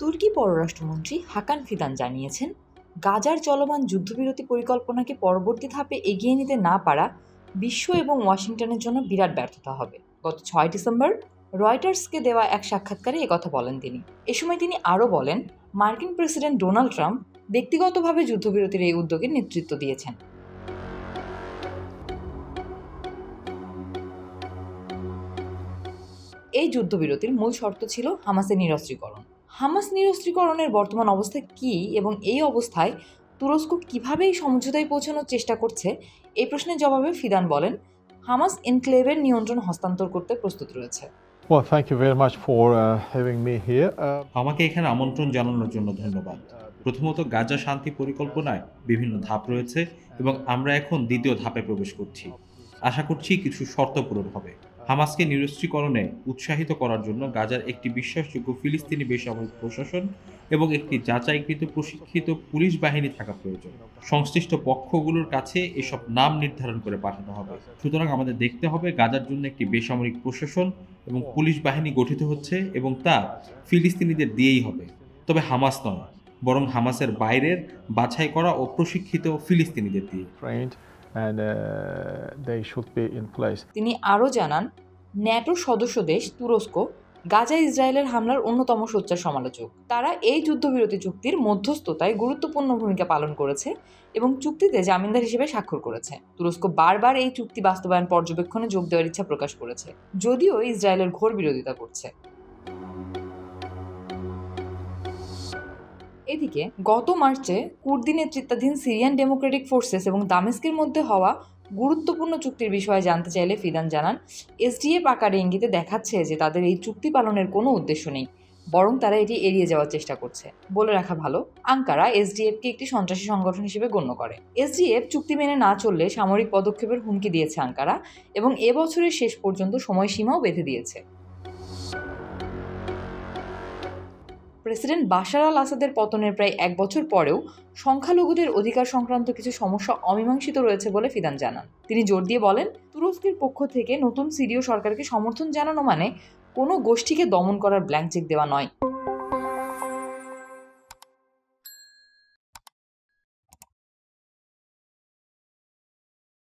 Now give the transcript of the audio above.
তুর্কি পররাষ্ট্রমন্ত্রী হাকান ফিদান জানিয়েছেন, গাজার চলমান যুদ্ধবিরতি পরিকল্পনাকে পরবর্তী ধাপে এগিয়ে নিতে না পারা বিশ্ব এবং ওয়াশিংটনের জন্য বিরাট ব্যর্থতা হবে। গত ছয় ডিসেম্বর রয়টার্সকে দেওয়া এক সাক্ষাৎকারে একথা বলেন তিনি। এ সময় তিনি আরও বলেন, মার্কিন প্রেসিডেন্ট ডোনাল্ড ট্রাম্প ব্যক্তিগতভাবে যুদ্ধবিরতির এই উদ্যোগের নেতৃত্ব দিয়েছেন। এই যুদ্ধবিরতির মূল শর্ত ছিল হামাসের নিরস্ত্রীকরণ। হামাস নিরস্ত্রীকরণের বর্তমান অবস্থা কী এবং এই অবস্থায় তুরস্ক কীভাবে এই সমঝোতায় পৌঁছানোর চেষ্টা করছে এই প্রশ্নের জবাবে ফিদান বলেন হামাস এনক্লেভের নিয়ন্ত্রণ হস্তান্তর করতে প্রস্তুত রয়েছে। Well, thank you very much for uh, having me here. Uh, আমাকে এখানে আমন্ত্রণ জানানোর জন্য ধন্যবাদ। প্রথমত গাজা শান্তি পরিকল্পনায় বিভিন্ন ধাপ রয়েছে এবং আমরা এখন দ্বিতীয় ধাপে প্রবেশ করছি। আশা করছি কিছু শর্ত পূরণ হবে। হামাসকে নিরস্ত্রীকরণে উৎসাহিত করার জন্য গাজার একটি বিশ্বাসযোগ্য ফিলিস্তিনি বেসামরিক প্রশাসন এবং একটি যাচাইকৃত প্রশিক্ষিত পুলিশ বাহিনী থাকা প্রয়োজন। সংশ্লিষ্ট পক্ষগুলোর কাছে এসব নাম নির্ধারণ করে পাঠানো হবে। সুতরাং আমাদের দেখতে হবে গাজার জন্য একটি বেসামরিক প্রশাসন এবং পুলিশ বাহিনী গঠিত হচ্ছে এবং তা ফিলিস্তিনিদের দিয়েই হবে। তবে হামাস নয় বরং হামাসের বাইরের বাছাই করা ও প্রশিক্ষিত ফিলিস্তিনিদের দিয়ে। Uh. তিনি আরও জানান ন্যাটোর সদস্য দেশ তুরস্ক, গাজা ইসরায়েলের হামলার অন্যতম সোচ্চার সমালোচক। তারা এই যুদ্ধবিরতি চুক্তির মধ্যস্থতায় গুরুত্বপূর্ণ ভূমিকা পালন করেছে এবং চুক্তিতে জামিনদার হিসেবে স্বাক্ষর করেছে। তুরস্ক বারবার এই চুক্তি বাস্তবায়ন পর্যবেক্ষণে যোগ দেওয়ার ইচ্ছা প্রকাশ করেছে, যদিও ইসরায়েলের ঘোর বিরোধিতা করছে। এদিকে গত মার্চে কুর্দি নেতৃত্বাধীন সিরিয়ান ডেমোক্রেটিক ফোর্সেস এবং দামেস্কের মধ্যে হওয়া গুরুত্বপূর্ণ চুক্তির বিষয়ে জানতে চাইলে ফিদান জানান, এসডিএফ আকারে ইঙ্গিতে দেখাচ্ছে যে তাদের এই চুক্তি পালনের কোনো উদ্দেশ্য নেই, বরং তারা এটি এড়িয়ে যাওয়ার চেষ্টা করছে। বলে রাখা ভালো, আঙ্কারা এসডিএফকে একটি সন্ত্রাসী সংগঠন হিসেবে গণ্য করে। এসডিএফ চুক্তি মেনে না চললে সামরিক পদক্ষেপের হুমকি দিয়েছে আঙ্কারা এবং এবছরের শেষ পর্যন্ত সময়সীমাও বেঁধে দিয়েছে। প্রেসিডেন্ট বাশার আল আসাদের পতনের প্রায় এক বছর পরেও সংখ্যালঘুদের অধিকার সংক্রান্ত কিছু সমস্যা অমীমাংসিত রয়েছে বলে ফিদান জানান। তিনি জোর দিয়ে বলেন, তুরস্কের পক্ষ থেকে নতুন সিরীয় সরকারকে সমর্থন জানানো মানে কোনো গোষ্ঠীকে দমন করার ব্ল্যাঙ্ক চেক দেওয়া নয়।